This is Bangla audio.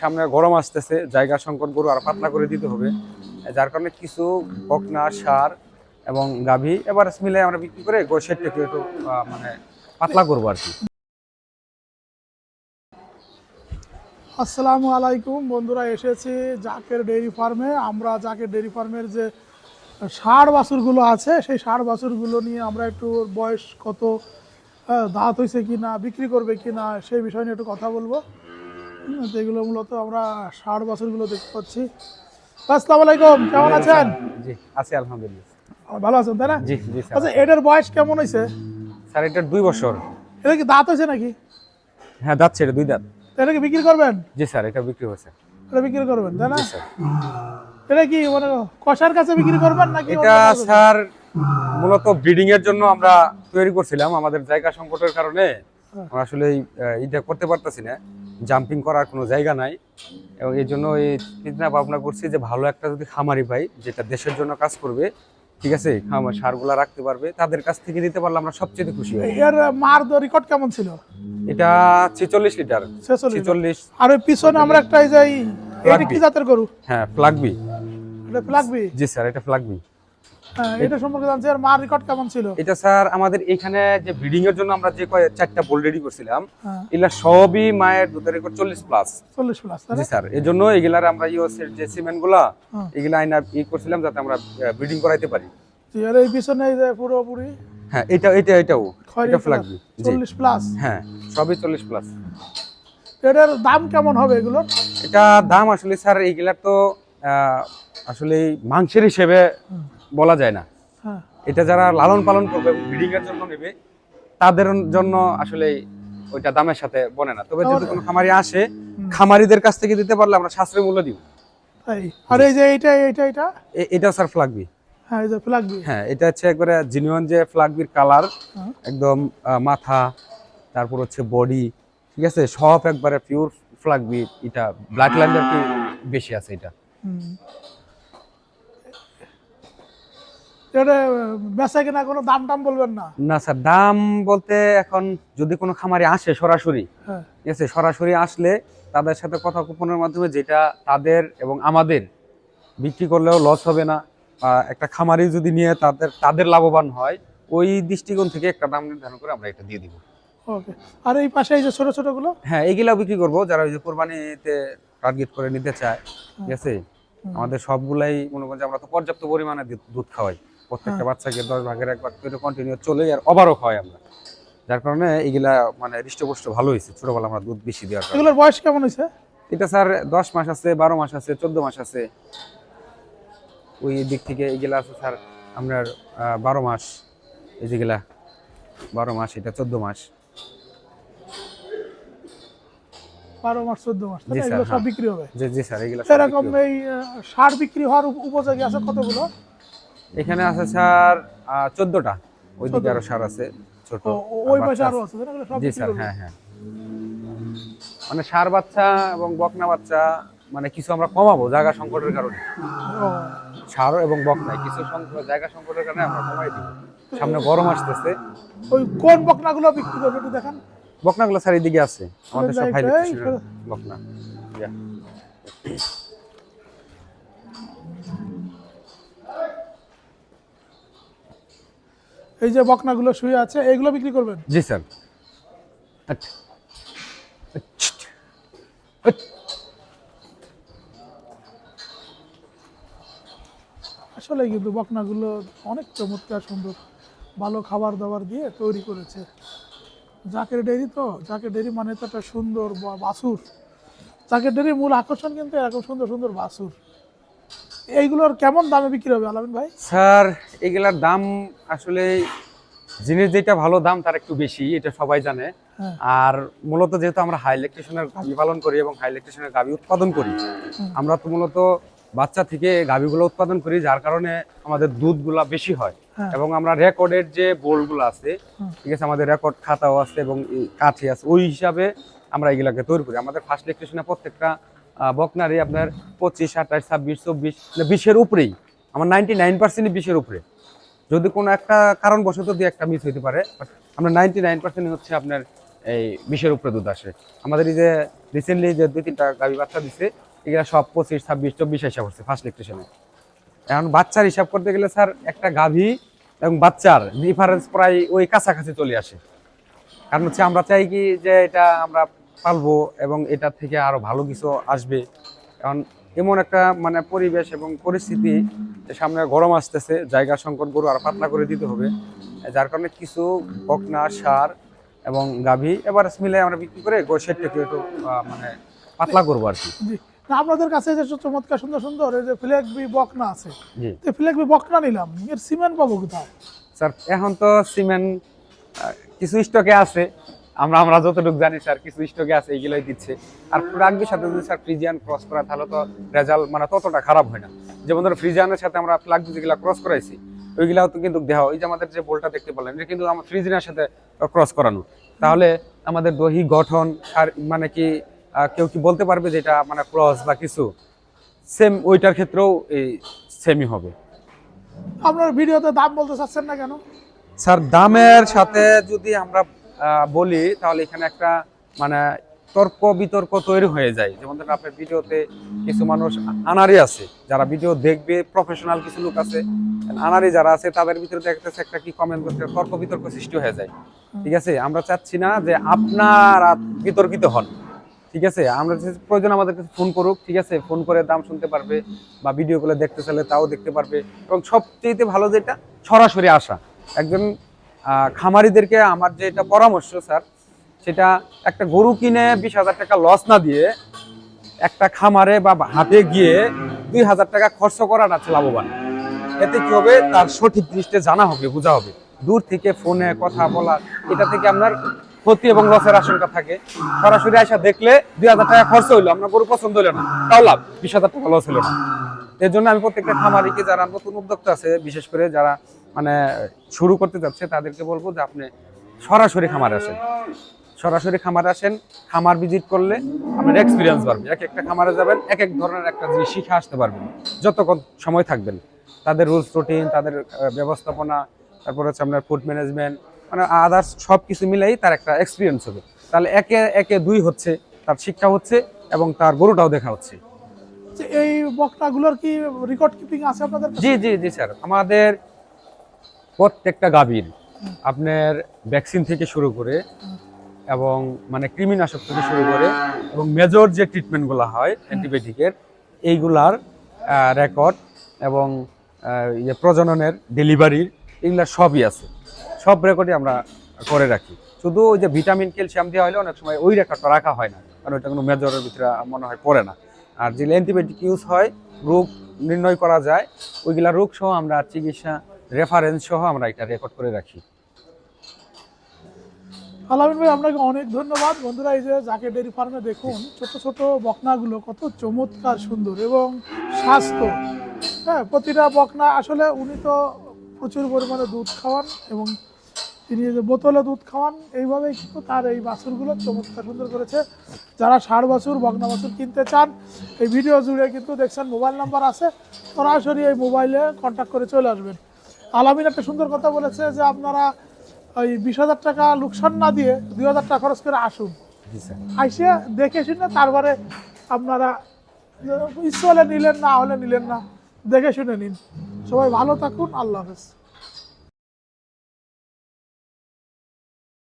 সামনে গরম আসতেছে, জায়গা সংকট, গরু আর পাতলা করে দিতে হবে। যার কারণে কিছু বকনা, সার এবং গাভী এবার মিলে আমরা বিক্রি করে সেটটাকে একটু মানে পাতলা করব আর কি। আসসালামু আলাইকুম। বন্ধুরা, এসেছি জাকের ডেইরি ফার্মে। আমরা জাকের ডেইরি ফার্মের যে ষাড় বাছুরগুলো আছে, সেই ষাড় বাছুরগুলো নিয়ে আমরা একটু বয়স কত দাঁত হয়েছে কি না বিক্রি করবে কি না সেই বিষয় নিয়ে একটু কথা বলব। তো এগুলো মূলত আমরা ষাড় বাছুরগুলো দেখতে পাচ্ছি। আসসালামু আলাইকুম কেমন আছেন? জি আছি আলহামদুলিল্লাহ। ভালো আছেন তাই না? জি জি স্যার। আচ্ছা এটার বয়স কেমন হয়েছে? স্যার এটা দুই বছর। এটা কি দাঁত হয়েছে নাকি? হ্যাঁ যাচ্ছে এটা দুই দাঁত। এটা কি বিক্রি করবেন? জি স্যার এটা বিক্রি হয়েছে। এটা বিক্রি করবেন তাই না? এটা কি মানে কষার কাছে বিক্রি করবেন নাকি এটা স্যার মূলত ব্রিডিং এর জন্য আমরা তৈরি করছিলাম। আমাদের জায়গা সংকটের কারণে আসলে এই, এইটা করতে পারতেছি না। জাম্পিং করার কোনো জায়গা নাই। এবং এই জন্য এই চিন্তা ভাবনা করছি যে ভালো একটা যদি খামারি পাই যেটা দেশের জন্য কাজ করবে ঠিক আছে খামার সারগুলা রাখতে পারবে তাদের কাছ থেকে নিতে পারলে আমরা সবচেয়ে খুশি হই এর মার রেকর্ড কেমন ছিল? এটা ছেচল্লিশ লিটার। ছেচল্লিশ ছেচল্লিশ। আর ওই পিছনে আমরা একটা এই যে এই- এটা কি জাতের গরু? হ্যাঁ ফ্লাগবি এটা প্লাগবি জি স্যার এটা ফ্লাগবি হ্যাঁ এটা সম্পর্কে জানছি। আর মার রেকর্ড কেমন ছিল? এটা স্যার আমাদের এখানে যে ব্রিডিং এর জন্য আমরা যে কয় চারটা বোল রেডি করছিলাম হ্যাঁ। এগুলা সবই মায়ের দুধের রেকর্ড চল্লিশ প্লাস চল্লিশ প্লাস জি স্যার এই জন্য এগুলার আমরা ইউএসের যে হ্যাঁ। এগুলা আইনা ই করছিলাম যাতে আমরা ব্রিডিং করাইতে পারি। জি, আর এই পিছনে এই যে পুরোপুরি হ্যাঁ এটা এটা এটাও। এটা colour, ফ্লাগবি জি। চল্লিশ প্লাস হ্যাঁ সবই চল্লিশ প্লাস এটার দাম কেমন হবে এগুলোর? এটা দাম আসলে স্যার এইগুলার তো আসলে মাংসের হিসেবে বলা যায় না। হ্যাঁ। এটা যারা লালন পালন করবে ব্রিডিং এর জন্য নেবে তাদের জন্য আসলে ওইটা দামের সাথে বনে না। তবে যদি কোনো খামারি আসে খামারিদের কাছ থেকে দিতে পারলে আমরা সাশ্রয় মূল্য দিব। আর এই যে এটা এটা এ- এটাও স্যার ফ্লাগবি হ্যাঁ এই যে প্লাগবি হ্যাঁ এটা হচ্ছে একবারে জিনিয়ন যে ফ্লাগবির কালার। একদম মাথা তারপর হচ্ছে বডি ঠিক আছে? সব একবারে পিওর ফ্লাগবি এটা ব্ল্যাক কি বেশি আছে এটা। এটা বেচা কিনা কোনো দাম টাম বলবেন না? না স্যার দাম বলতে এখন যদি কোনো খামারি আসে সরাসরি হ্যাঁ। ঠিক আছে সরাসরি আসলে তাদের সাথে কথা গোপনের মাধ্যমে যেটা তাদের এবং আমাদের বিক্রি করলেও লস হবে না একটা খামারি যদি নিয়ে তাদের তাদের লাভবান হয় ওই দৃষ্টিকোণ থেকে একটা দাম নির্ধারণ করে আমরা এটা দিয়ে দিব। ওকে। আর এই পাশে এই যে ছোট ছোটগুলো হ্যাঁ এগুলাও বিক্রি করব যারা ওই যে কোরবানিতে টার্গেট করে নিতে চায় ঠিক আছে? আমাদের সবগুলাই মনে করেন যে আমরা তো পর্যাপ্ত পরিমাণে দুধ খাওয়াই। প্রত্যেকটা বাচ্চাকে দশ ভাগের একবার করে কন্টিনিউ চলে আর ওভারও খাওয়াই আমরা। যার কারণে এগুলা মানে হৃষ্টপুষ্ট ভালো হয়েছে। ছোটবেলা আমরা দুধ বেশি দেওয়ার এগুলোর বয়স কেমন হয়েছে? এটা স্যার দশ মাস আছে বারো মাস আছে চোদ্দ মাস আছে। ওই দিক থেকে এগুলা আছে স্যার আপনার বারো মাস। এই যেগুলা বারো মাস এটা চোদ্দ মাস। বারো মাস চোদ্দ মাস? এগুলো সব হ্যাঁ। বিক্রি হবে। জি জি স্যার এগুলা সেরকম এই সার বিক্রি হওয়ার উপযোগী আছে কতগুলো? এখানে আছে স্যার চোদ্দটা। ওইদিকে আরও সার আছে ছোট ওই পাশে আরও আছে। জি স্যার হ্যাঁ হ্যাঁ। মানে সার বাচ্চা এবং বকনা বাচ্চা মানে কিছু আমরা কমাবো জায়গা সংকটের কারণে। সার এবং বকনায় কিছু জায়গা সংকটের কারণে আমরা কমাই দিব। সামনে গরম আসতেছে। ওই কোন বকনাগুলো বিক্রি করবে একটু দেখান। বকনাগুলো স্যার এদিকে আছে আমাদের সব এই- বকনা। এই যে বকনাগুলো শুয়ে আছে এইগুলো বিক্রি করবেন? জি স্যার। আচ্ছা। আসলে কিন্তু বকনাগুলো অনেক চমৎকার সুন্দর। ভালো খাবার দাবার দিয়ে তৈরি করেছে। জাকের ডেরি তো জাকের ডেরি মানে তো একটা সুন্দর বাছুর। জাকের ডেরির মূল আকর্ষণ কিন্তু এরকম সুন্দর সুন্দর বাছুর। এইগুলোর কেমন দামে বিক্রি হবে আলামিন ভাই? স্যার এগুলার দাম আসলে জিনিস যেটা ভালো দাম তার একটু বেশি এটা সবাই জানে। হ্যাঁ। আর মূলত যেহেতু আমরা হাই ইলেকট্রিশনের গাভি পালন করি এবং হাই ইলেকট্রিশনের গাভি উৎপাদন করি আমরা তো মূলত বাচ্চা থেকে গাভিগুলো উৎপাদন করি যার কারণে আমাদের দুধগুলা বেশি হয়। হ্যাঁ। এবং আমরা রেকর্ডের যে বোর্ডগুলো আছে ঠিক আছে আমাদের রেকর্ড খাতাও আছে এবং কাঠি আছে ওই হিসাবে আমরা এগুলাকে তৈরি করি। আমাদের ফার্স্ট ইলেকট্রিশনে প্রত্যেকটা আহ, বকনারই আপনার পঁচিশ আঠাশ ছাব্বিশ চব্বিশ মানে বিশের উপরেই। আমার নাইনটি নাইন পার্সেন্টই বিশের উপরে। যদি কোনো একটা কারণবশত দিয়ে একটা মিস হইতে পারে but আমরা নাইনটি নাইন পার্সেন্ট হচ্ছে আপনার এই বিশের উপরে দুধ আসে। আমাদের এই যে রিসেন্টলি যে দুই তিনটা গাভী বাচ্চা দিছে এগুলা সব পঁচিশ ছাব্বিশ চব্বিশ হিসাব হচ্ছে ফার্স্ট ইলেকট্রিশনে এখন বাচ্চার হিসাব করতে গেলে স্যার একটা গাভী এবং বাচ্চার ডিফারেন্স প্রায় ওই কাছাকাছি চলে আসে। কারণ হচ্ছে আমরা চাই কি যে এটা আমরা পালবো এবং এটা থেকে আরও ভালো কিছু আসবে। কারণ এমন একটা মানে পরিবেশ এবং পরিস্থিতি যে সামনে গরম আসতেছে জায়গা সংকট গরু আর পাতলা করে দিতে হবে। যার কারণে কিছু বকনা সার এবং গাভী এবার মিলে আমরা বিক্রি করে শেডটাকে একটু মানে পাতলা করব আর কি। আপনাদের কাছে যে চমৎকার সুন্দর সুন্দর এই যে ফ্লেক বি বকনা আছে তো ফ্লেক বি বকনা নিলাম এর সিমেন্ট পাবো কোথায়? স্যার এখন তো সিমেন্ট কিছু স্টকে আছে। আমরা আমরা যতটুকু জানি স্যার কিছু স্টকে আছে এইগুলোই দিচ্ছে। আর রাগবির সাথে যদি স্যার ফ্রিজিয়ান ক্রস করা তাহলে তো রেজাল্ট মানে ততটা খারাপ হয় না। যেমন ধরো ফ্রিজিয়ানের সাথে আমরা প্লাগ যেগুলা ক্রস করাইছি ওইগুলাও তো কিন্তু দেওয়া এই যে আমাদের যে বলটা দেখতে পেলেন এটা কিন্তু আমার ফ্রিজিয়ানের সাথে ক্রস করানো। তাহলে আমাদের দহি গঠন সার মানে কি কেউ কি বলতে পারবে যে এটা মানে ক্রস বা কিছু? সেম ওইটার ক্ষেত্রেও এই সেমই হবে। আপনার ভিডিওতে দাম বলতে চাচ্ছেন না কেন? স্যার দামের সাথে যদি আমরা বলি, তাহলে এখানে একটা মানে তর্ক বিতর্ক তৈরি হয়ে যায়। যেমন ধরেন আপনার ভিডিওতে কিছু মানুষ আনারি আছে, যারা ভিডিও দেখবে প্রফেশনাল কিছু লোক আছে আনারি যারা আছে, তাদের ভিতরে দেখতেছে একটা কি কমেন্ট করতে তর্ক বিতর্ক সৃষ্টি হয়ে যায়। ঠিক আছে? আমরা চাচ্ছি না যে আপনারা বিতর্কিত হন। ঠিক আছে? আমরা প্রয়োজন আমাদের কাছে ফোন করুক, ঠিক আছে? ফোন করে দাম শুনতে পারবে বা ভিডিও গুলো দেখতে চাইলে তাও দেখতে পারবে। এবং সবচেয়ে ভালো যেটা, সরাসরি আসা। একজন খামারিদেরকে আমার যে এটা পরামর্শ, স্যার, সেটা একটা গরু কিনে বিশ হাজার টাকা লস না দিয়ে একটা খামারে বা হাতে গিয়ে দুই হাজার টাকা খরচ করাটা লাভবান। এতে কি হবে? তার সঠিক জিনিসটা জানা হবে, বোঝা হবে। দূর থেকে ফোনে কথা বলা, এটা থেকে আপনার ক্ষতি এবং লসের আশঙ্কা থাকে। সরাসরি আসা দেখলে দুই হাজার টাকা খরচ হইল, আপনার গরু পছন্দ হইল না, তাও লাভ। বিশ হাজার টাকা লস হলো না। এর জন্য আমি প্রত্যেকটা খামারিকে যারা নতুন উদ্যোক্তা আছে, বিশেষ করে যারা মানে শুরু করতে যাচ্ছে, তাদেরকে বলব যে আপনি সরাসরি খামারে আসেন। সরাসরি খামারে আসেন, খামার ভিজিট করলে আপনার এক্সপিরিয়েন্স বাড়বে। এক একটা খামারে যাবেন, এক এক ধরনের একটা জিনিস শিখে আসতে পারবেন। যতক্ষণ সময় থাকবেন, তাদের রুলস রুটিন তাদের ব্যবস্থাপনা, তারপর হচ্ছে আপনার ফুড ম্যানেজমেন্ট মানে আদার্স সব কিছু মিলেই তার একটা এক্সপিরিয়েন্স হবে। তাহলে একে একে দুই হচ্ছে, তার শিক্ষা হচ্ছে এবং তার গরুটাও দেখা হচ্ছে। এই বকনাগুলোর কি রেকর্ড কিপিং আছে আপনাদের জি জি জি, স্যার। আমাদের প্রত্যেকটা গাভীর আপনার ভ্যাকসিন থেকে শুরু করে এবং মানে কৃমিনাশক থেকে শুরু করে এবং মেজর যে ট্রিটমেন্টগুলো হয় অ্যান্টিবায়োটিকের এইগুলার রেকর্ড এবং ইয়ে প্রজননের ডেলিভারির এগুলা সবই আছে। সব রেকর্ডই আমরা করে রাখি। শুধু ওই যে ভিটামিন ক্যালসিয়াম দেওয়া হলে অনেক সময় ওই রেকর্ডটা রাখা হয় না, কারণ ওইটা কোনো মেজরের ভিতরে মনে হয় পড়ে না। আর যে অ্যান্টিবায়োটিক ইউজ হয়, রোগ নির্ণয় করা যায়, ওইগুলা রোগ সহ আমরা চিকিৎসা রেফারেন্স সহ আমরা এটা রেকর্ড করে রাখি। আলামিন ভাই, আপনাকে অনেক ধন্যবাদ। বন্ধুরা, এই যে জাকে ডেয়ারি ফার্মে দেখুন, ছোট ছোট বকনাগুলো কত চমৎকার সুন্দর এবং স্বাস্থ্য। হ্যাঁ প্রতিটা বকনা, আসলে উনি তো প্রচুর পরিমাণে দুধ খাওয়ান এবং তিনি যে বোতলে দুধ খাওয়ান এইভাবেই কিন্তু তার এই বাছুরগুলো চমৎকার সুন্দর করেছে। যারা ষাড় বাছুর বগনা বাছুর কিনতে চান এই ভিডিও জুড়ে কিন্তু দেখছেন মোবাইল নাম্বার আছে। সরাসরি এই মোবাইলে কন্ট্যাক্ট করে চলে আসবেন। আলামিন একটা সুন্দর কথা বলেছে যে আপনারা ওই বিশ হাজার টাকা লোকসান না দিয়ে দুই হাজার টাকা খরচ করে আসুন। আইসে দেখে শুনে তারপরে আপনারা ইচ্ছে হলে নিলেন না হলে নিলেন না দেখে শুনে নিন। সবাই ভালো থাকুন আল্লাহ হাফেজ।